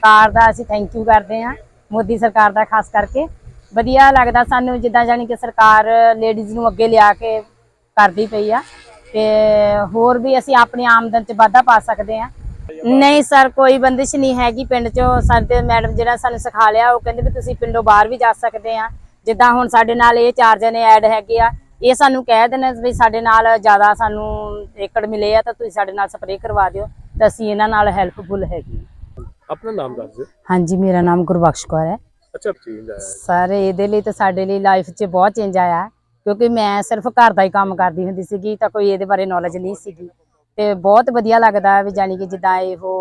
ਸਰਕਾਰ ਦਾ ਅਸੀਂ thank you ਕਰਦੇ ਹਾਂ, ਮੋਦੀ ਸਰਕਾਰ ਦਾ ਖਾਸ ਕਰਕੇ। ਵਧੀਆ ਲੱਗਦਾ ਸਾਨੂੰ ਜਿੱਦਾਂ ਜਾਨੀ ਕਿ ਸਰਕਾਰ ਲੇਡੀਜ਼ ਨੂੰ ਅੱਗੇ ਲਿਆ ਕੇ ਕਰਦੀ ਪਈ ਆ, ਤੇ ਹੋਰ ਵੀ ਅਸੀਂ ਆਪਣੀ ਆਮਦਨ 'ਚ ਵਾਧਾ ਪਾ ਸਕਦੇ ਆ ਨਹੀਂ ਸਰ, ਕੋਈ ਬੰਦਿਸ਼ ਨਹੀਂ ਹੈਗੀ ਪਿੰਡ 'ਚੋਂ। ਸਾਡੇ ਮੈਡਮ ਜਿਹੜਾ ਸਾਨੂੰ ਸਿਖਾ ਲਿਆ, ਉਹ ਕਹਿੰਦੇ ਵੀ ਤੁਸੀਂ ਪਿੰਡੋਂ ਬਾਹਰ ਵੀ ਜਾ ਸਕਦੇ ਆ ਜਿੱਦਾਂ ਹੁਣ ਸਾਡੇ ਨਾਲ ਇਹ ਚਾਰ ਜਣੇ ਐਡ ਹੈਗੇ ਆ, ਇਹ ਸਾਨੂੰ ਕਹਿ ਦੇਣਾ ਵੀ ਸਾਡੇ ਨਾਲ ਜ਼ਿਆਦਾ ਸਾਨੂੰ ਏਕੜ ਮਿਲੇ ਆ, ਤਾਂ ਤੁਸੀਂ ਸਾਡੇ ਨਾਲ ਸਪਰੇਅ ਕਰਵਾ ਦਿਓ, ਤਾਂ ਅਸੀਂ ਇਹਨਾਂ ਨਾਲ ਹੈਲਪਫੁਲ ਹੈਗੀ ਆਪਣਾ ਨਾਮ ਦੱਸ ਦਿਓ। ਹਾਂਜੀ ਮੇਰਾ ਨਾਮ ਗੁਰਬਖਸ਼ ਕੌਰ ਹੈ। ਅੱਛਾ ਚੇਂਜ ਆਇਆ। ਸਰ ਇਹਦੇ ਲਈ ਤਾਂ ਸਾਡੇ ਲਈ ਲਾਈਫ 'ਚ ਬਹੁਤ ਚੇਂਜ ਆਇਆ ਕਿਉਂਕਿ ਮੈਂ ਸਿਰਫ ਘਰ ਦਾ ਹੀ ਕੰਮ ਕਰਦੀ ਹੁੰਦੀ ਸੀਗੀ ਤਾਂ ਕੋਈ ਇਹਦੇ ਬਾਰੇ ਨੌਲੇਜ ਨਹੀਂ ਸੀਗੀ। ਤੇ ਬਹੁਤ ਵਧੀਆ ਲੱਗਦਾ ਵੀ ਜਾਨੀ ਕਿ ਜਿੱਦਾਂ ਇਹੋ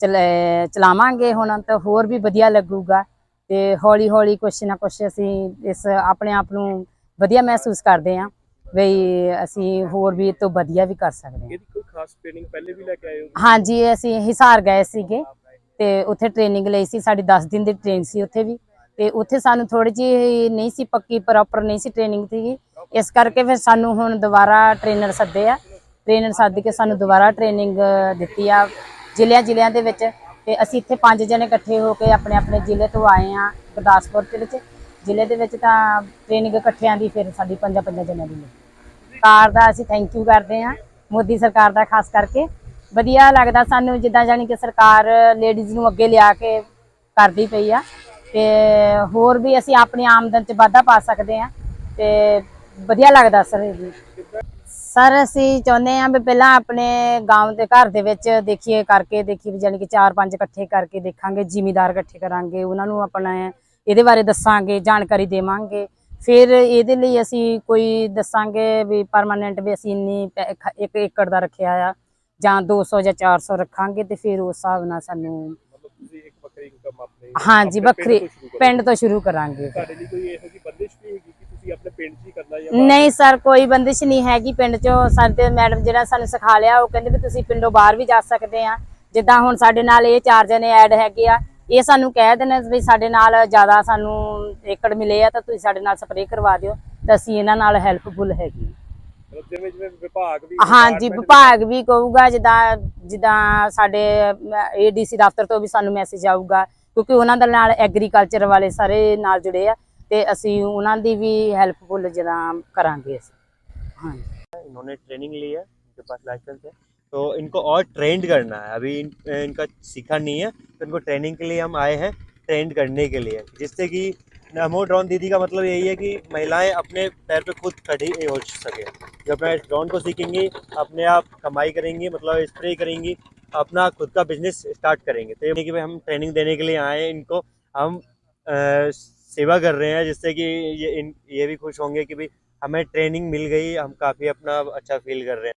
ਚਲ- ਚਲਾਵਾਂਗੇ ਹੁਣ ਤਾਂ ਹੋਰ ਵੀ ਵਧੀਆ ਲੱਗੂਗਾ। ਤੇ ਹੌਲੀ ਹੌਲੀ ਕੁਛ ਨਾ ਕੁਛ ਅਸੀਂ ਇਸ ਆਪਣੇ ਆਪ ਨੂੰ ਵਧੀਆ ਮਹਿਸੂਸ ਕਰਦੇ ਹਾਂ ਵੀ ਅਸੀਂ ਹੋਰ ਵੀ ਇਹ ਤੋਂ ਵਧੀਆ ਵੀ ਕਰ ਸਕਦੇ ਹਾਂ। ਇਹਦੀ ਕੋਈ ਖਾਸ ਟ੍ਰੇਨਿੰਗ ਪਹਿਲੇ ਵੀ ਲੈ ਕੇ ਆਏ ਹੋ? ਹਾਂਜੀ ਅਸੀਂ ਹਿਸਾਰ ਗਏ ਸੀਗੇ। ਤੇ ਉੱਥੇ ਟ੍ਰੇਨਿੰਗ ਲਈ ਸੀ, ਸਾਡੀ 10 ਦਿਨ ਦੀ ਟ੍ਰੇਨਿੰਗ ਸੀ ਉੱਥੇ ਵੀ। ਤੇ ਉੱਥੇ ਸਾਨੂੰ ਥੋੜੀ ਜਿਹੀ ਨਹੀਂ ਸੀ ਪੱਕੀ ਪ੍ਰੋਪਰ ਨਹੀਂ ਸੀ ਟ੍ਰੇਨਿੰਗ ਸੀਗੀ। ਇਸ ਕਰਕੇ ਫਿਰ ਸਾਨੂੰ ਹੁਣ ਦੁਬਾਰਾ ਟ੍ਰੇਨਰ ਸੱਦੇ ਆ। ਟ੍ਰੇਨਰ ਸੱਦ ਕੇ ਸਾਨੂੰ ਦੁਬਾਰਾ ਟ੍ਰੇਨਿੰਗ ਦਿੱਤੀ ਆ ਜ਼ਿਲ੍ਹਿਆਂ ਜ਼ਿਲ੍ਹਿਆਂ ਦੇ ਵਿੱਚ। ਤੇ ਅਸੀਂ ਇੱਥੇ ਪੰਜ ਜਣੇ ਇਕੱਠੇ ਹੋ ਕੇ ਆਪਣੇ ਆਪਣੇ ਜ਼ਿਲ੍ਹੇ ਤੋਂ ਆਏ ਆ ਗੁਰਦਾਸਪੁਰ ਦੇ ਵਿੱਚ। ਜ਼ਿਲ੍ਹੇ ਦੇ ਵਿੱਚ ਤਾਂ ਟ੍ਰੇਨਿੰਗ ਇਕੱਠਿਆਂ ਦੀ ਫਿਰ ਸਾਡੀ ਪੰਜਾਂ ਪੰਜਾਂ ਜਣਿਆਂ ਦੀ ਸਰਕਾਰ ਦਾ ਅਸੀਂ ਥੈਂਕ ਯੂ ਕਰਦੇ ਹਾਂ ਮੋਦੀ ਸਰਕਾਰ ਦਾ ਖਾਸ ਕਰਕੇ। ਵਧੀਆ ਲੱਗਦਾ ਸਾਨੂੰ, ਜਿੱਦਾਂ ਜਾਨੀ ਕਿ ਸਰਕਾਰ ਲੇਡੀਜ਼ ਨੂੰ ਅੱਗੇ ਲਿਆ ਕੇ ਕਰਦੀ ਪਈ ਆ। ਤੇ ਹੋਰ ਵੀ ਅਸੀਂ ਆਪਣੀ ਆਮਦਨ 'ਚ ਵਾਧਾ ਪਾ ਸਕਦੇ ਆ। ਤੇ ਵਧੀਆ ਲੱਗਦਾ ਸਰ ਇਹ ਸਰ, ਅਸੀਂ ਚਾਹੁੰਦੇ ਆ ਵੀ ਪਹਿਲਾਂ ਆਪਣੇ ਗਾਂਵ ਦੇ ਘਰ ਦੇ ਵਿੱਚ ਦੇਖੀਏ, ਕਰਕੇ ਦੇਖੀਏ ਜਾਨੀ ਕਿ ਚਾਰ ਪੰਜ ਇਕੱਠੇ ਕਰਕੇ ਦੇਖਾਂਗੇ, ਜ਼ਿਮੀਦਾਰ ਇਕੱਠੇ ਕਰਾਂਗੇ, ਉਹਨਾਂ ਨੂੰ ਆਪਣਾ ਇਹਦੇ ਬਾਰੇ ਦੱਸਾਂਗੇ, ਜਾਣਕਾਰੀ ਦੇਵਾਂਗੇ। ਫਿਰ ਇਹਦੇ ਲਈ ਅਸੀਂ ਕੋਈ ਦੱਸਾਂਗੇ ਵੀ ਪਰਮਾਨੈਂਟ ਵੀ ਅਸੀਂ ਇੰਨੀ ਇੱਕ ਏਕੜ ਦਾ ਰੱਖਿਆ ਆ। ਜਾਂ 200 ਜਾਂ 400 ਰੱਖਾਂਗੇ ਤੇ ਫਿਰ ਉਸ ਹਿਸਾਬ ਨਾਲ ਸਾਨੂੰ ਹਾਂਜੀ ਵੱਖਰੀ ਤੋਂ ਸ਼ੁਰੂ ਕਰੋ। ਪਿੰਡ ਤੋਂ ਸ਼ੁਰੂ ਕਰਾਂਗੇ ਤੁਹਾਡੇ ਲਈ ਕੋਈ ਇਹੋ ਜਿਹੀ ਬੰਦਿਸ਼ ਵੀ ਹੈਗੀ ਕਿ ਤੁਸੀਂ ਆਪਣੇ ਪਿੰਡ 'ਚ ਹੀ ਕਰਨਾ ਜਾਂ ਬਾਹਰ? ਨਹੀਂ ਸਰ ਕੋਈ ਬੰਦਿਸ਼ ਨਹੀਂ ਹੈਗੀ ਪਿੰਡ 'ਚੋਂ ਸਾਡੇ ਮੈਡਮ ਜਿਹੜਾ ਸਾਨੂੰ ਸਿਖਾ ਲਿਆ ਉਹ ਕਹਿੰਦੇ ਵੀ ਤੁਸੀਂ ਪਿੰਡੋਂ ਬਾਹਰ ਵੀ ਜਾ ਸਕਦੇ ਆ ਜਿੱਦਾਂ ਹੁਣ ਸਾਡੇ ਨਾਲ ਇਹ ਚਾਰ ਜਣੇ ਐਡ ਹੈਗੇ ਆ ਇਹ ਸਾਨੂੰ ਕਹਿ ਦੇਣ ਵੀ ਸਾਡੇ ਨਾਲ ਜ਼ਿਆਦਾ ਸਾਨੂੰ ਏਕੜ ਮਿਲੇ ਆ ਤਾਂ ਤੁਸੀਂ ਸਾਡੇ ਨਾਲ ਸਪਰੇਅ ਕਰਵਾ ਦਿਓ ਤਾਂ ਅਸੀਂ ਇਹਨਾਂ ਨਾਲ ਹੈਲਪਫੁਲ ਹੈਗੀ ਜਿਵੇਂ ਜਿਵੇਂ ਵਿਭਾਗ ਵੀ ਹਾਂਜੀ department ਵੀ- ਵਿਭਾਗ ਵੀ ਕਹੂਗਾ ਜਿੱਦਾਂ ਜਿੱਦਾਂ ਸਾਡੇ ਏਡੀਸੀ ਦਫ਼ਤਰ ਤੋਂ ਵੀ ਸਾਨੂੰ ਮੈਸੇਜ ਆਊਗਾ ਕਿਉਂਕਿ ਉਹਨਾਂ ਦੇ ਨਾਲ ਐਗਰੀਕਲਚਰ ਵਾਲੇ ਸਾਰੇ ਨਾਲ ਜੁੜੇ ਆ ਤੇ ਅਸੀਂ ਉਹਨਾਂ ਦੀ ਵੀ ਹੈਲਪਫੁਲ ਜਿੱਦਾਂ ਕਰਾਂਗੇ ਅਸੀਂ ਹਾਂਜੀ इन्होंने ट्रेनिंग ली है इनके पास लाइसेंस है तो इनको और ट्रेंड करना है अभी इन, इनका सीखा नहीं है तो इनको ट्रेनिंग के लिए हम आए हैं ट्रेंड करने के लिए जिससे कि नमो ड्रोन दीदी का मतलब यही है कि महिलाएँ अपने पैर पे खुद खड़ी हो सके। जब मैं ड्रोन को सीखेंगी अपने आप कमाई करेंगी मतलब स्प्रे करेंगी अपना खुद का बिज़नेस स्टार्ट करेंगे। तो ये कि हम ट्रेनिंग देने के लिए आए इनको हम अ, सेवा कर रहे हैं जिससे कि ये इन ये भी खुश होंगे कि भाई हमें ट्रेनिंग मिल गई हम काफ़ी अपना अच्छा फील कर रहे हैं।